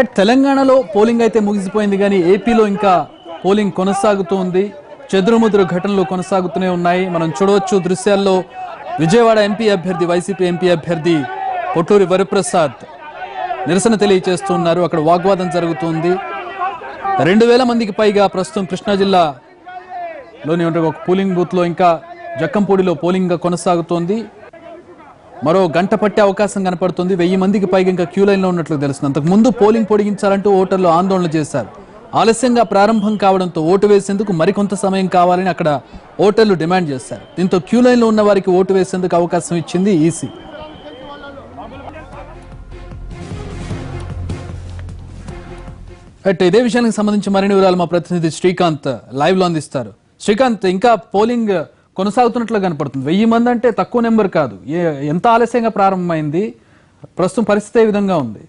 At తెలంగాణలో polling అయితే ముగిసిపోయింది కానీ ఏపీలో ఇంకా పోలింగ్ కొనసాగుతోంది. చెదురుముదురు ఘటనలు కొనసాగుతూనే ఉన్నాయి. మనం చూడవచ్చు దృశ్యాల్లో విజయవాడ ఎంపీ అభ్యర్థి వైసీపీ ఎంపీ అభ్యర్థి పొట్టూరి వరప్రసాద్ నిరసన తెలియజేస్తున్నారు. అక్కడ వాగ్వాదం జరుగుతుంది. రెండు వేల మందికి పైగా ప్రస్తుతం కృష్ణా జిల్లాలోని ఒక పోలింగ్ బూత్లో ఇంకా జక్కంపూడిలో పోలింగ్ కొనసాగుతోంది. మరో గంట పట్టే అవకాశం కనపడుతుంది. వెయ్యి మందికి పైగా ఇంకా క్యూ లైన్లో ఉన్నట్లు తెలుస్తుంది. అంతకు ముందు పోలింగ్ పొడిగించాలంటూ ఓటర్లు ఆందోళన చేశారు. ఆలస్యంగా ప్రారంభం కావడంతో ఓటు వేసేందుకు మరికొంత సమయం కావాలని అక్కడ ఓటర్లు డిమాండ్ చేశారు. దీంతో క్యూ లైన్లో ఉన్న వారికి ఓటు వేసేందుకు అవకాశం ఇచ్చింది ఈసీ. అయితే ఇదే విషయానికి సంబంధించి మరిన్ని వివరాలు మా ప్రతినిధి శ్రీకాంత్ లైవ్లో అందిస్తారు. శ్రీకాంత్ ఇంకా పోలింగ్ కొనసాగుతున్నట్లు కనపడుతుంది. వెయ్యి మంది అంటే తక్కువ నెంబర్ కాదు. ఎంత ఆలస్యంగా ప్రారంభమైంది? ప్రస్తుతం పరిస్థితి ఏ విధంగా ఉంది?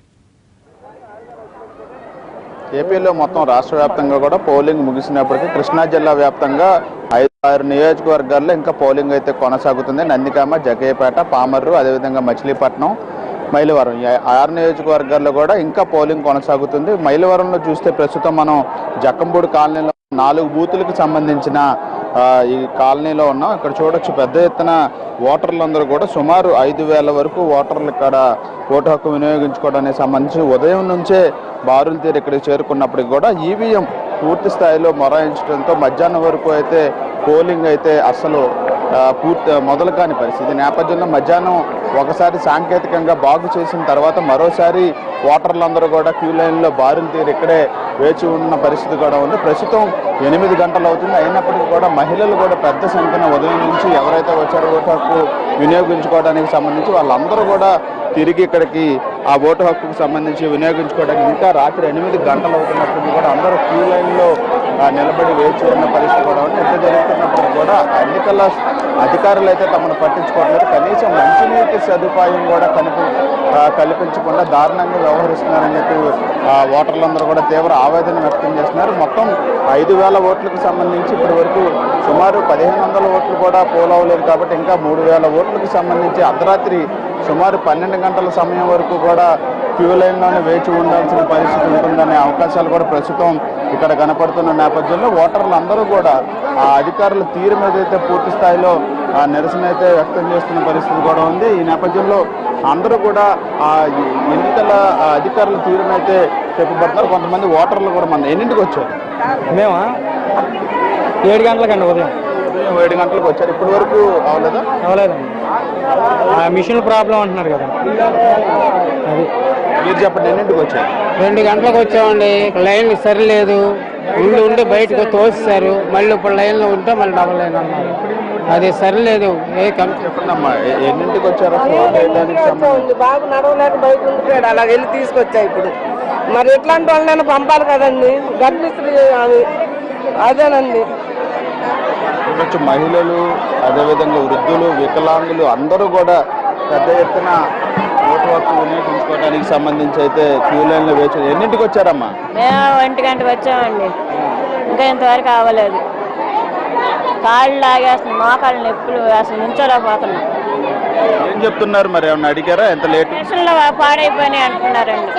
ఏపీలో మొత్తం రాష్ట్ర వ్యాప్తంగా కూడా పోలింగ్ ముగిసినప్పటికీ కృష్ణా జిల్లా వ్యాప్తంగా ఐదు ఆరు నియోజకవర్గాల్లో ఇంకా పోలింగ్ అయితే కొనసాగుతుంది. నందికామ జగయ్యపేట పామర్రు అదేవిధంగా మచిలీపట్నం మైలవరం. ఆరు నియోజకవర్గాల్లో కూడా ఇంకా పోలింగ్ కొనసాగుతుంది. మైలవరంలో చూస్తే ప్రస్తుతం మనం జక్కంబూడి కాలనీలో నాలుగు బూతులకు సంబంధించిన ఈ కాలనీలో ఉన్నాం. ఇక్కడ చూడొచ్చు పెద్ద ఎత్తున ఓటర్లందరూ కూడా సుమారు ఐదు వేల వరకు ఓటర్లు ఇక్కడ ఓటు హక్కు వినియోగించుకోవడానికి సంబంధించి ఉదయం నుంచే బారులు తీరు ఇక్కడికి చేరుకున్నప్పటికి కూడా ఈవీఎం పూర్తి స్థాయిలో మొరాయించడంతో మధ్యాహ్నం వరకు అయితే పోలింగ్ అయితే అసలు పూర్తి మొదలు కాని పరిస్థితి నేపథ్యంలో మధ్యాహ్నం ఒకసారి సాంకేతికంగా బాగు చేసిన తర్వాత మరోసారి ఓటర్లందరూ కూడా క్యూ లైన్లో బారులు తీరు ఇక్కడే వేచి ఉన్న పరిస్థితి కూడా ఉంది. ప్రస్తుతం ఎనిమిది గంటలు అవుతుంది. అయినప్పటికీ కూడా మహిళలు కూడా పెద్ద సంఖ్యన ఉదయం నుంచి ఎవరైతే వచ్చారో ఓటు వినియోగించుకోవడానికి సంబంధించి వాళ్ళందరూ కూడా తిరిగి ఇక్కడికి ఆ ఓటు హక్కుకు సంబంధించి వినియోగించుకోవడానికి ఇంకా రాత్రి ఎనిమిది గంటలు అవుతున్నప్పుడు కూడా అందరూ క్యూ లైన్లో నిలబడి వేచి ఉన్న పరిస్థితి కూడా ఉంది. ఎంత జరుగుతున్నప్పుడు కూడా ఎన్నికల అధికారులు అయితే తమను పట్టించుకోవట్లేదు. కనీసం మంచినీటి సదుపాయం కూడా కనిపి కల్పించకుండా దారుణంగా వ్యవహరిస్తున్నారని చెప్పి ఓటర్లందరూ కూడా తీవ్ర ఆవేదన వ్యక్తం చేస్తున్నారు. మొత్తం ఐదు వేల ఓట్లకు సంబంధించి ఇప్పటి వరకు సుమారు పదిహేను వందల ఓట్లు కూడా పోల్ కాబట్టి ఇంకా మూడు వేల ఓట్లకు సంబంధించి అర్ధరాత్రి సుమారు పన్నెండు గంటల సమయం వరకు కూడా క్యూ లైన్లోనే వేచి ఉండాల్సిన పరిస్థితి ఉంటుందనే అవకాశాలు కూడా ప్రస్తుతం ఇక్కడ కనపడుతున్న నేపథ్యంలో ఓటర్లు అందరూ కూడా ఆ అధికారుల తీరు మీద అయితే పూర్తి స్థాయిలో ఆ నిరసన అయితే వ్యక్తం చేస్తున్న పరిస్థితి కూడా ఉంది. ఈ నేపథ్యంలో అందరూ కూడా ఆ ఎన్నికల ఆ అధికారుల తీరునైతే చెప్పబడుతున్నారు. కొంతమంది ఓటర్లు కూడా మన ఎన్నింటికి వచ్చారు? మేమా? ఏడు గంటలకండి ఉదయం. ఏడు గంటలకు వచ్చారు. ఇప్పటి వరకు అవలేదా? అవ్వలేదండి ఆ మిషన్ ప్రాబ్లం అంటున్నారు కదా. అది. మీరు చెప్పండి ఎన్నింటికి వచ్చారు? రెండు గంటలకు వచ్చామండి. లైన్ సరిలేదు. ఉండి ఉండి బయటకు తోస్తారు మళ్ళీ ఇప్పుడు లైన్లో ఉంటే మళ్ళీ డబల్ లైన్ అన్నారు. అది సరిలేదు. ఏ కంపెనీ చెప్పండి అమ్మా ఎ- ఎన్నింటికి వచ్చారు? బాబు నడవలేక బయట ఉండిపోయాడు. అలా వెళ్ళి తీసుకొచ్చా ఇప్పుడు? మరి ఎట్లాంటి వాళ్ళని పంపాలి కదండి. ఆమె అదేనండి. చూడొచ్చు మహిళలు అదేవిధంగా వృద్ధులు వికలాంగులు అందరూ కూడా పెద్ద ఎత్తున ఓటు హక్కు వినియోగించుకోవడానికి సంబంధించి అయితే క్యూ లైన్లో వేచి ఎన్నింటికి వచ్చారమ్మా? మేము ఒంటి గంటకు వచ్చామండి. ఇంకా ఇంతవరకు అవ్వలేదు కాళ్ళు లాగేస్తుంది మోకాళ్ళు నొప్పులు అసలు నుంచోలేకపోతున్నాం. ఏం చెప్తున్నారు మరి? ఏమన్నా అడిగారా? ఎంత లేట్? స్టేషన్లో పాడైపోయినాయి అంటున్నారండి.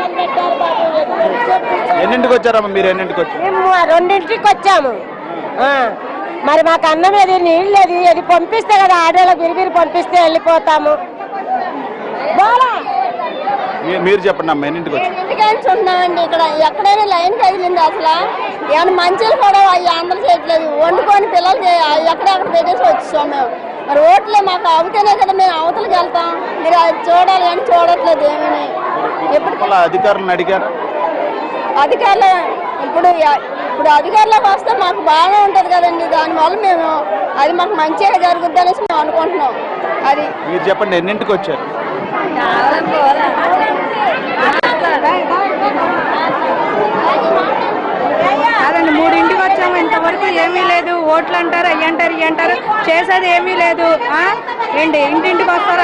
ఎన్నింటికి వచ్చారమ్మా మీరు? ఎన్నింటికి వచ్చారు? మేము రెండింటికి వచ్చాము. ఆ, మరి మాకు అన్నం ఏది నీళ్ళు ఏది అది పంపిస్తే కదా ఆడోళ్ళకి బిరిబిరి పంపిస్తే వెళ్ళిపోతాము. మీరు చెప్పండి అమ్మా ఇంటికాంచి ఉన్నామండి ఇక్కడ. ఎక్కడైనా లైన్ కదిలింది అసలు? ఏమైనా మంచిలు కూడా అవి అందరూ చేయట్లేదు. వండుకొని పిల్లలకి అవి ఎక్కడెక్కడ పెట్టేసి వచ్చాం మేము. మరి ఓట్లే మాకు అవుతేనే కదా మేము అవతలకి వెళ్తాం. మీరు అది చూడాలి అని చూడట్లేదు ఏమీ. ఎప్పుడు అధికారులను అడిగారా? అధికారులు ఇప్పుడు ఇప్పుడు అధికారులకు వస్తే మాకు బాగా ఉంటుంది కదండి. దానివల్ల మేము అది మాకు మంచిగా జరుగుద్ది అనేసి మేము అనుకుంటున్నాం. అది మీరు చెప్పండి ఎన్నింటికి వచ్చారు? కాదండి మూడింటికి వచ్చాము. ఇంతవరకు ఏమీ లేదు. ఓట్లు అంటారు అయ్యి అంటారు ఇవి అంటారు. చేసేది ఏమీ లేదు? ఏంటి ఇంటింటికి వస్తారు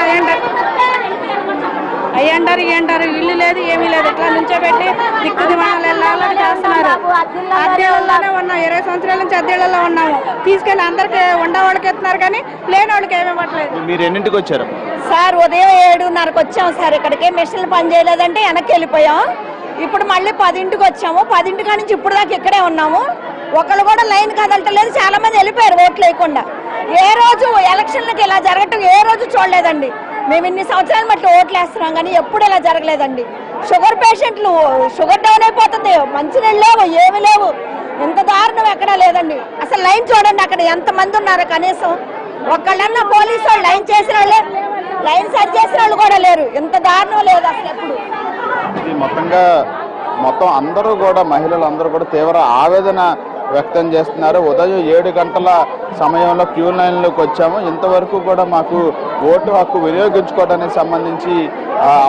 అయ్యి అంటారు అంటారు ఈ అంటారు ఇల్లు లేదు ఏమీ లేదు. ఇట్లా నుంచోబెట్టి దిక్కు దివాణాలు వెళ్ళాలని చేస్తున్నారు. అద్దెళ్ళలోనే ఉన్నాం ఇరవై సంవత్సరాల నుంచి అద్దెళ్ళలో ఉన్నాము. తీసుకెళ్ళి అందరికి ఉండవాళ్ళకి ఎత్తున్నారు కానీ లేని వాళ్ళకి ఏమి ఇవ్వట్లేదు. మీరు ఎన్నింటికి వచ్చారు? సార్ ఉదయం ఏడున్నరకు వచ్చాం సార్ ఇక్కడికి. మిషన్లు పని చేయలేదంటే వెనక్కి వెళ్ళిపోయాం. ఇప్పుడు మళ్ళీ పదింటికి వచ్చాము. పదింటి నుంచి ఇప్పుడు దాకా ఇక్కడే ఉన్నాము. ఒకళ్ళు కూడా లైన్ కదలటలేదు. చాలా మంది వెళ్ళిపోయారు ఓట్లు వేయకుండా. ఏ రోజు ఎలక్షన్లకు ఇలా జరగటం ఏ రోజు చూడలేదండి. మేము ఇన్ని సంవత్సరాలు మట్టి ఓట్లు వేస్తున్నాం కానీ ఎప్పుడు ఇలా జరగలేదండి. షుగర్ పేషెంట్లు షుగర్ డౌన్ అయిపోతుంది. మంచినీళ్ళు లేవు ఏమి లేవు. ఇంత దారుణం ఎక్కడా లేదండి. అసలు లైన్ చూడండి అక్కడ ఎంత మంది ఉన్నారు కనీసం. ఒక్కళ్ళన్నా పోలీసు వాళ్ళు లైన్ చేసిన వాళ్ళే. లైన్ సెట్ చేసిన వాళ్ళు కూడా లేరు. ఇంత దారుణం లేదు అసలు ఎప్పుడు. మొత్తంగా మొత్తం అందరూ కూడా మహిళలు అందరూ కూడా తీవ్ర ఆవేదన వ్యక్తం చేస్తున్నారు. ఉదయం ఏడు గంటల సమయంలో క్యూ లైన్లోకి వచ్చాము. ఇంతవరకు కూడా మాకు ఓటు హక్కు వినియోగించుకోవడానికి సంబంధించి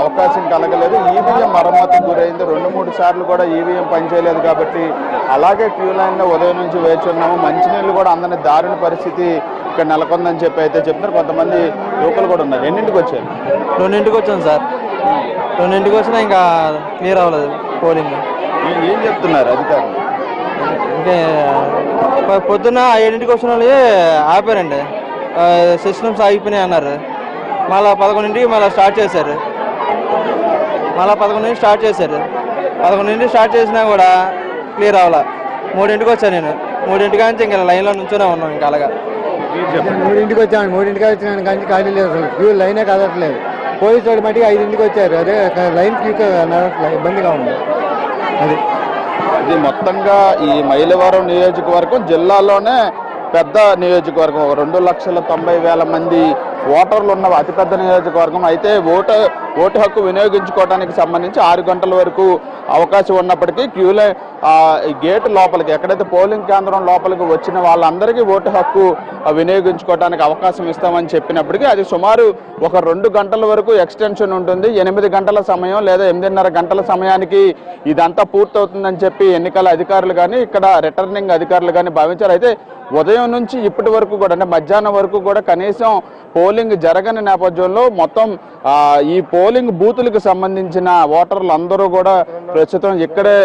అవకాశం కలగలేదు. ఈవీఎం మరమ్మతు గురైంది. రెండు మూడు సార్లు కూడా ఈవీఎం పనిచేయలేదు కాబట్టి అలాగే క్యూ లైన్లో ఉదయం నుంచి వేచి ఉన్నాము. మంచినీళ్ళు కూడా అందని దారుణ పరిస్థితి ఇక్కడ నెలకొందని చెప్పి అయితే చెప్తున్నారు. కొంతమంది యువకులు కూడా ఉన్నారు. ఎన్నింటికి వచ్చారు? రెండింటికి వచ్చాం సార్. రెండింటికి వచ్చినా ఇంకా క్లియర్ అవ్వలేదు పోలింగ్. ఏం చెప్తున్నారు అధికారులు? ఇంకా పొ- పొద్దున్న ఏడింటికి వచ్చిన వాళ్ళు ఆపారండి సిస్టమ్స్ ఆగిపోయినాయి అన్నారు. మళ్ళీ పదకొండింటికి మళ్ళీ స్టార్ట్ చేశారు. మళ్ళీ పదకొండింటికి స్టార్ట్ చేశారు. పదకొండింటికి స్టార్ట్ చేసినా కూడా క్లియర్ అవ్వాల. మూడింటికి వచ్చాను నేను. మూడింటికి నుంచి ఇంకా లైన్లో నుంచోనే ఉన్నాం ఇంకా అలాగా. మూడింటికి వచ్చాను. మూడింటికి వచ్చినాను కానీ ఖాళీ లేదు అసలు. క్యూ లైనే కదట్లేదు పోలీసు వాడు మటుకు ఐదింటికి వచ్చారు. అదే లైన్ క్యూ నడవట్లేదు ఇబ్బందిగా ఉంది. అది. ఇది మొత్తంగా ఈ మైలవరం నియోజకవర్గం జిల్లాలోనే పెద్ద నియోజకవర్గం. ఒక రెండు లక్షల తొంభై వేల మంది ఓటర్లు ఉన్న అతిపెద్ద నియోజకవర్గం. అయితే ఓటు ఓటు హక్కు వినియోగించుకోవడానికి సంబంధించి ఆరు గంటల వరకు అవకాశం ఉన్నప్పటికీ క్యూలై గేట్ లోపలికి ఎక్కడైతే పోలింగ్ కేంద్రం లోపలికి వచ్చిన వాళ్ళందరికీ ఓటు హక్కు వినియోగించుకోవడానికి అవకాశం ఇస్తామని చెప్పినప్పటికీ అది సుమారు ఒక రెండు గంటల వరకు ఎక్స్టెన్షన్ ఉంటుంది. ఎనిమిది గంటల సమయం లేదా ఎనిమిదిన్నర గంటల సమయానికి ఇదంతా పూర్తవుతుందని చెప్పి ఎన్నికల అధికారులు కానీ ఇక్కడ రిటర్నింగ్ అధికారులు కానీ భావించారు. అయితే ఉదయం నుంచి ఇప్పటి వరకు కూడా అంటే మధ్యాహ్నం వరకు కూడా కనీసం పోలింగ్ పోలింగ్ జరగని నేపథ్యంలో మొత్తం ఈ పోలింగ్ బూతులకు సంబంధించిన ఓటర్లు అందరూ కూడా ప్రస్తుతం ఇక్కడే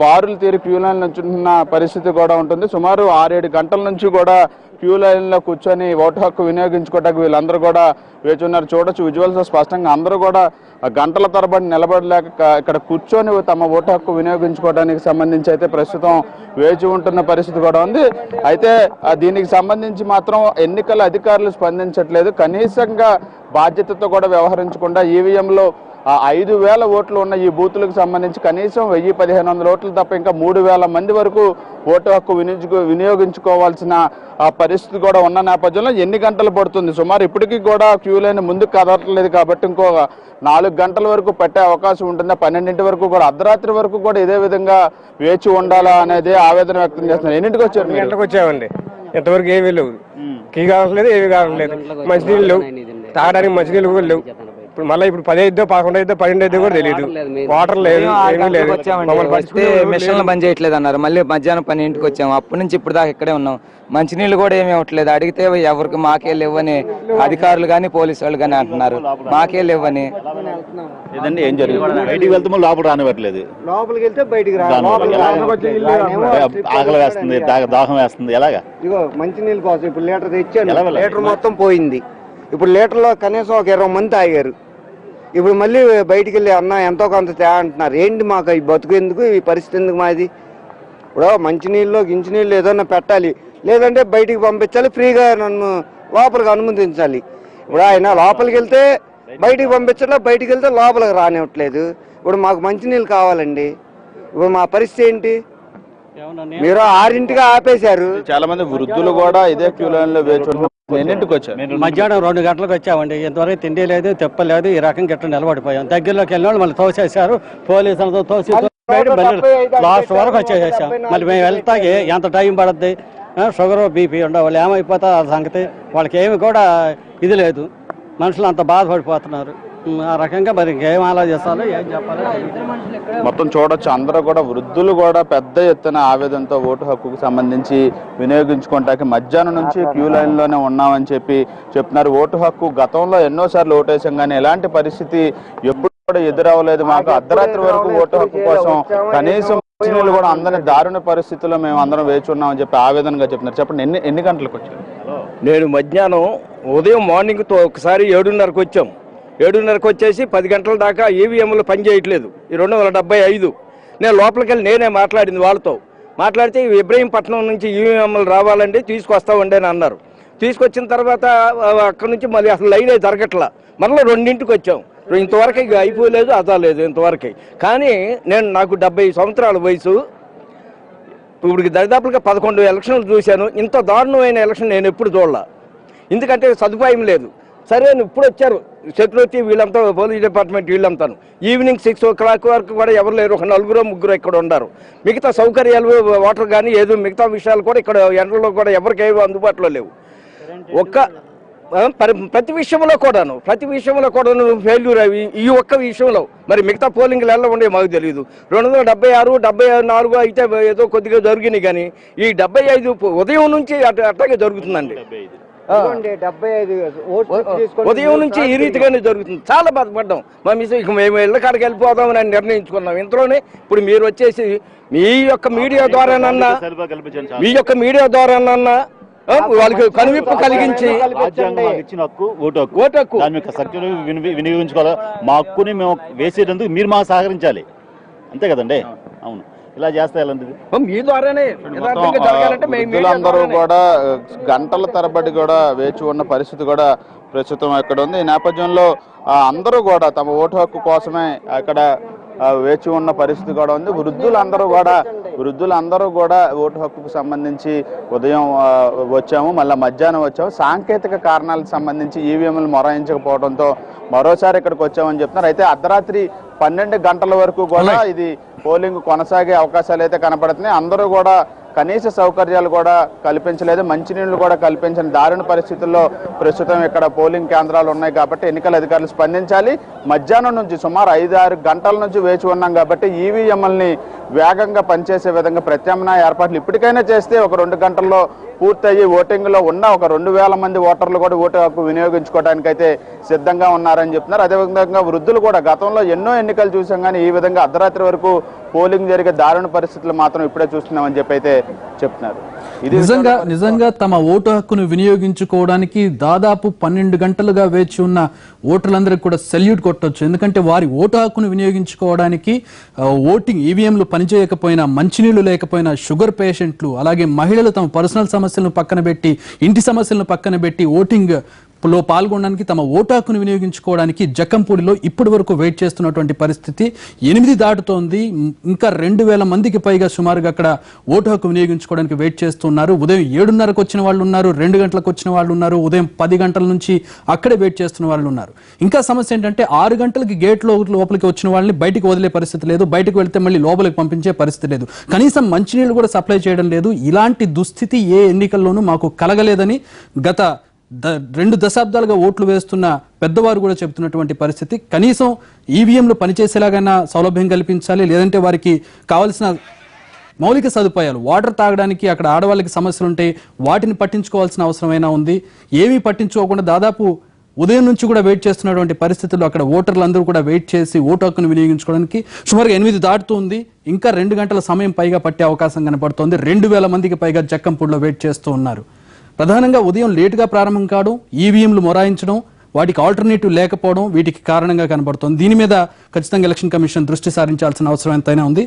బారులు తీరి క్యూలైన్ నుంచున్న పరిస్థితి కూడా ఉంటుంది. సుమారు ఆరేడు గంటల నుంచి కూడా క్యూ లైన్లో కూర్చొని ఓటు హక్కు వినియోగించుకోవడానికి వీళ్ళందరూ కూడా వేచి ఉన్నారు. చూడొచ్చు విజువల్స్ స్పష్టంగా అందరూ కూడా గంటల తరబడి నిలబడలేక ఇక్కడ కూర్చొని తమ ఓటు హక్కు వినియోగించుకోవడానికి సంబంధించి అయితే ప్రస్తుతం వేచి ఉంటున్న పరిస్థితి కూడా ఉంది. అయితే దీనికి సంబంధించి మాత్రం ఎన్నికల అధికారులు స్పందించట్లేదు. కనీసంగా బాధ్యతతో కూడా వ్యవహరించకుండా ఈవీఎంలో ఐదు వేల ఓట్లు ఉన్న ఈ బూతులకు సంబంధించి కనీసం వెయ్యి పదిహేను వందల ఓట్లు తప్ప ఇంకా మూడు వేల మంది వరకు ఓటు హక్కు వినియోగించుకో వినియోగించుకోవాల్సిన ఆ పరిస్థితి కూడా ఉన్న నేపథ్యంలో ఎన్ని గంటలు పడుతుంది? సుమారు ఇప్పటికీ కూడా క్యూ లైన్ ముందుకు కదలట్లేదు కాబట్టి ఇంకో నాలుగు గంటల వరకు పెట్టే అవకాశం ఉంటుంది. పన్నెండింటి వరకు కూడా అర్ధరాత్రి వరకు కూడా ఇదే విధంగా వేచి ఉండాలా అనేది ఆవేదన వ్యక్తం చేస్తున్నారు. ఎన్నింటికి వచ్చారు? గంటలకు వచ్చామండి? ఇంతవరకు ఏమీ లేవు. కీ కావట్లేదు ఏమీ కావట్లేదు. మంచినీళ్ళు తాగడానికి మంచినీళ్ళు కూడా లేవు. ఇప్పుడు మళ్ళీ ఇప్పుడు పది అయిద్దో పదకొండు అయిద్దో పన్నెండు అయిద్దో కూడా తెలియదు వాటర్ లేదు ఏమీ లేదు. మమ్మల్ని వస్తే మిషన్లు. బంద్ చేయట్లేదు అన్నారు. మళ్ళీ మధ్యాహ్నం పన్నెండుకి వచ్చాము అప్పటి నుంచి ఇప్పుడు దాకా ఇక్కడే ఉన్నాం. మంచినీళ్ళు కూడా ఏమీ ఇవ్వట్లేదు. అడిగితే ఎవరికి మాకే లేవని అధికారులు కానీ పోలీసు వాళ్ళు కానీ అంటున్నారు. మాకే లేవని. ఇదండి ఏం జరిగింది బయటికి వెళ్తే లోపల రానివ్వట్లేదు. లోపలికి వెళ్తే బయటికి ఆకలి వేస్తుంది దాహం వేస్తుంది. ఎలాగా? ఇదిగో మంచినీళ్ళ కోసం ఇప్పుడు లీటర్ తెచ్చాను? లీటర్ మొత్తం పోయింది. ఇప్పుడు లీటర్లో కనీసం ఒక ఇరవై మంది తాగారు. ఇప్పుడు మళ్ళీ బయటికి వెళ్ళి అన్న ఎంతో కొంత తే అంటున్నారు. ఏంటి మాకు ఈ బతుకు ఎందుకు? ఈ పరిస్థితి ఎందుకు మాది? ఇప్పుడు మంచినీళ్ళు గించినీళ్ళు ఏదన్నా పెట్టాలి. లేదంటే బయటికి పంపించాలి ఫ్రీగా నన్ను లోపలికి అనుమతించాలి. ఇప్పుడు ఆయన లోపలికి వెళ్తే బయటికి పంపించడం బయటికి వెళ్తే లోపలికి రానివ్వట్లేదు. ఇప్పుడు మాకు మంచినీళ్ళు కావాలండి. ఇప్పుడు మా పరిస్థితి ఏంటి? మీరు ఆరింటిగా ఆపేశారు. చాలా మంది వృద్ధులు కూడా ఇదే క్యూ లైన్లో వేచి ఎన్నింటికి వచ్చారు మధ్యాహ్నం రెండు గంటలకు వచ్చామండి. ఇంతవరకు తిండి లేదు తెప్పలేదు ఈ రకం గిట్ట నిలబడిపోయాం. దగ్గరలోకి వెళ్ళిన వాళ్ళు మళ్ళీ తోసేశారు. పోలీసులతో తోసి లాస్ట్ వరకు వచ్చేసేసాం. మళ్ళీ మేము వెళ్తాకి ఎంత టైం పడుద్ది? షుగర్ బీపీ ఉండవు వాళ్ళు ఏమైపోతారు ఆ సంగతి? వాళ్ళకి ఏమి కూడా ఇది లేదు. మనుషులు అంత బాధపడిపోతున్నారు. ఆ రకంగా మరి ఇంకేం ఆలోచిస్తారో ఏం చెప్పాలో. మొత్తం చూడొచ్చు అందరూ కూడా వృద్ధులు కూడా పెద్ద ఎత్తున ఆవేదనతో ఓటు హక్కుకు సంబంధించి వినియోగించుకోవటానికి మధ్యాహ్నం నుంచి క్యూ లైన్లోనే ఉన్నామని చెప్పి చెప్తున్నారు ఓటు హక్కు గతంలో ఎన్నోసార్లు ఓటేసాం కానీ ఎలాంటి పరిస్థితి ఎప్పుడు కూడా ఎదురవ్వలేదు. మాకు అర్ధరాత్రి వరకు ఓటు హక్కు కోసం కనీసం మంచినీళ్ళు కూడా అందని దారుణ పరిస్థితుల్లో మేము అందరం వేచి ఉన్నామని చెప్పి ఆవేదనగా చెప్తున్నారు చెప్పండి ఎన్ని ఎన్ని గంటలకు వచ్చారు? నేను మధ్యాహ్నం ఉదయం మార్నింగ్తో ఒకసారి ఏడున్నరకు వచ్చాం. ఏడున్నరకు వచ్చేసి పది గంటల దాకా ఈవీఎంలు పనిచేయట్లేదు ఈ రెండు వందల డెబ్బై ఐదు. నేను లోపలికి వెళ్ళి నేనే మాట్లాడింది వాళ్ళతో. మాట్లాడితే ఇబ్రహీంపట్నం నుంచి ఈవీఎంలు రావాలండి తీసుకొస్తామండి అని అన్నారు. తీసుకొచ్చిన తర్వాత అక్కడ అక్కడి నుంచి మళ్ళీ అసలు లైనే జరగట్లా. మరలా రెండింటికి వచ్చాం. ఇంతవరకు ఇక అయిపోలేదు అదాలేదు ఇంతవరకు. కానీ నేను నాకు డెబ్బై సంవత్సరాల వయసు. ఇప్పుడు దరిదాపులుగా పదకొండు ఎలక్షన్లు చూశాను. ఇంత దారుణమైన ఎలక్షన్ నేను ఎప్పుడు చూడలా. ఎందుకంటే సదుపాయం లేదు. సరే ఇప్పుడు వచ్చారు. సెక్యూరిటీ వీళ్ళంతా పోలీస్ డిపార్ట్మెంట్ వీళ్ళంతాను. ఈవినింగ్ సిక్స్ ఓ క్లాక్ వరకు కూడా ఎవరు లేరు. ఒక నలుగురు ముగ్గురు ఇక్కడ ఉన్నారు. మిగతా సౌకర్యాలు వాటర్ కానీ ఏదో మిగతా విషయాలు కూడా ఇక్కడ ఎండలో కూడా ఎవరికి అందుబాటులో లేవు. ఒక్క ప్రతి విషయంలో కూడాను ప్రతి విషయంలో కూడాను ఫెయిల్యూర్ అవి ఈ ఒక్క విషయంలో. మరి మిగతా పోలింగ్లు ఎలా ఉండే మాకు తెలియదు రెండు వందల డెబ్బై ఆరు డెబ్బై నాలుగు అయితే ఏదో కొద్దిగా జరిగినాయి కానీ ఈ డెబ్బై ఐదు ఉదయం నుంచి అట్ట అట్లాగే జరుగుతుందండి. ఉదయం నుంచి ఈ రీతిగానే జరుగుతుంది. చాలా బాధపడ్డాం. మా మిస్ ఇక మేము ఇళ్ళ కాడికి వెళ్ళిపోదామని అని నిర్ణయించుకున్నాం. ఇంతలోనే ఇప్పుడు మీరు వచ్చేసి మీ యొక్క మీడియా ద్వారానన్నా మీ యొక్క మీడియా ద్వారానన్నా ఆ, వాళ్ళకి కనువిప్పు కలిగించి ఇచ్చిన హక్కు ఓటు హక్కు. ఓటు హక్కు. దాన్ని యొక్క వినియోగించుకోవాలి. మా హక్కుని మేము వేసేటందుకు మీరు మాకు సహకరించాలి. అంతే కదండి? అవును. ఇలా చేస్తే ఎలాంటిది మీ ద్వారానే వృద్ధులందరూ. కూడా గంటల తరబడి కూడా వేచి ఉన్న పరిస్థితి కూడా ప్రస్తుతం అక్కడ ఉంది. ఈ నేపథ్యంలో అందరూ కూడా తమ ఓటు హక్కు కోసమే అక్కడ వేచి ఉన్న పరిస్థితి కూడా ఉంది. వృద్ధులందరూ కూడా వృద్ధులందరూ కూడా ఓటు హక్కుకు సంబంధించి ఉదయం వచ్చాము మళ్ళీ మధ్యాహ్నం వచ్చాము. సాంకేతిక కారణాలకు సంబంధించి ఈవీఎంలు మొరాయించకపోవడంతో మరోసారి ఇక్కడికి వచ్చామని చెప్తున్నారు. అయితే అర్ధరాత్రి పన్నెండు గంటల వరకు కూడా ఇది పోలింగ్ కొనసాగే అవకాశాలు అయితే కనపడుతున్నాయి. అందరూ కూడా కనీస సౌకర్యాలు కూడా కల్పించలేదు మంచినీళ్ళు కూడా కల్పించని దారుణ పరిస్థితుల్లో ప్రస్తుతం ఇక్కడ పోలింగ్ కేంద్రాలు ఉన్నాయి కాబట్టి ఎన్నికల అధికారులు స్పందించాలి. మధ్యాహ్నం నుంచి సుమారు ఐదు ఆరు గంటల నుంచి వేచి ఉన్నాం కాబట్టి ఈవీఎంఎల్ని వేగంగా పనిచేసే విధంగా ప్రత్యామ్నాయ ఏర్పాట్లు ఇప్పటికైనా చేస్తే ఒక రెండు గంటల్లో పూర్తయ్యి ఓటింగ్లో ఉన్న ఒక రెండు వేల మంది ఓటర్లు కూడా ఓటు హక్కు వినియోగించుకోవడానికి అయితే సిద్ధంగా ఉన్నారని చెప్తున్నారు. అదేవిధంగా వృద్ధులు కూడా గతంలో ఎన్నో ఎన్నికలు చూసాం కానీ ఈ విధంగా అర్ధరాత్రి వరకు పోలింగ్ జరిగే దారుణ పరిస్థితులు మాత్రం ఇప్పుడే చూస్తున్నామని చెప్పి అయితే చెప్తున్నారు. నిజంగా నిజంగా తమ ఓటు హక్కును వినియోగించుకోవడానికి దాదాపు పన్నెండు గంటలుగా వేచి ఉన్న ఓటర్లందరికీ కూడా సెల్యూట్ కొట్టొచ్చు. ఎందుకంటే వారి ఓటు హక్కును వినియోగించుకోవడానికి ఓటింగ్ ఈవీఎంలు పనిచేయకపోయినా మంచినీళ్ళు లేకపోయినా షుగర్ పేషెంట్లు అలాగే మహిళలు తమ పర్సనల్ సమస్యలను పక్కన పెట్టి ఇంటి సమస్యలను పక్కన పెట్టి ఓటింగ్లో పాల్గొనడానికి తమ ఓటు హక్కును వినియోగించుకోవడానికి జక్కంపూడిలో ఇప్పటి వరకు వెయిట్ చేస్తున్నటువంటి పరిస్థితి ఎనిమిది దాటుతోంది. ఇంకా రెండు వేల మందికి పైగా సుమారుగా అక్కడ ఓటు హక్కు వినియోగించుకోవడానికి వెయిట్ చేస్తున్నారు. ఉదయం ఏడున్నరకు వచ్చిన వాళ్ళు ఉన్నారు రెండు గంటలకు వచ్చిన వాళ్ళు ఉన్నారు ఉదయం పది గంటల నుంచి అక్కడే వెయిట్ చేస్తున్న వాళ్ళు ఉన్నారు. ఇంకా సమస్య ఏంటంటే ఆరు గంటలకి గేట్ లోపలికి వచ్చిన వాళ్ళని బయటికి వదిలే పరిస్థితి లేదు బయటకు వెళ్తే మళ్ళీ లోపలికి పంపించే పరిస్థితి లేదు. కనీసం మంచినీళ్ళు కూడా సప్లై చేయడం లేదు. ఇలాంటి దుస్థితి ఏ ఎన్నికల్లోనూ మాకు కలగలేదని గత ద రెండు దశాబ్దాలుగా ఓట్లు వేస్తున్న పెద్దవారు కూడా చెబుతున్నటువంటి పరిస్థితి. కనీసం ఈవీఎంలు పనిచేసేలాగైనా సౌలభ్యం కల్పించాలి లేదంటే వారికి కావలసిన మౌలిక సదుపాయాలు వాటర్ తాగడానికి అక్కడ ఆడవాళ్ళకి సమస్యలు ఉంటాయి వాటిని పట్టించుకోవాల్సిన అవసరమైనా ఉంది? ఏమీ పట్టించుకోకుండా దాదాపు ఉదయం నుంచి కూడా వెయిట్ చేస్తున్నటువంటి పరిస్థితుల్లో అక్కడ ఓటర్లందరూ కూడా వెయిట్ చేసి ఓటు హక్కును వినియోగించుకోవడానికి సుమారుగా ఎనిమిది దాటుతుంది ఇంకా రెండు గంటల సమయం పైగా పట్టే అవకాశం కనపడుతోంది. రెండు వేల మందికి పైగా జక్కంపూడిలో వెయిట్ చేస్తూ ఉన్నారు. ప్రధానంగా ఉదయం లేటుగా ప్రారంభం కావడం ఈవీఎంలు మొరాయించడం వాటికి ఆల్టర్నేటివ్ లేకపోవడం వీటికి కారణంగా కనబడుతోంది దీని మీద ఖచ్చితంగా ఎలక్షన్ కమిషన్ దృష్టి సారించాల్సిన అవసరం ఎంతైనా ఉంది.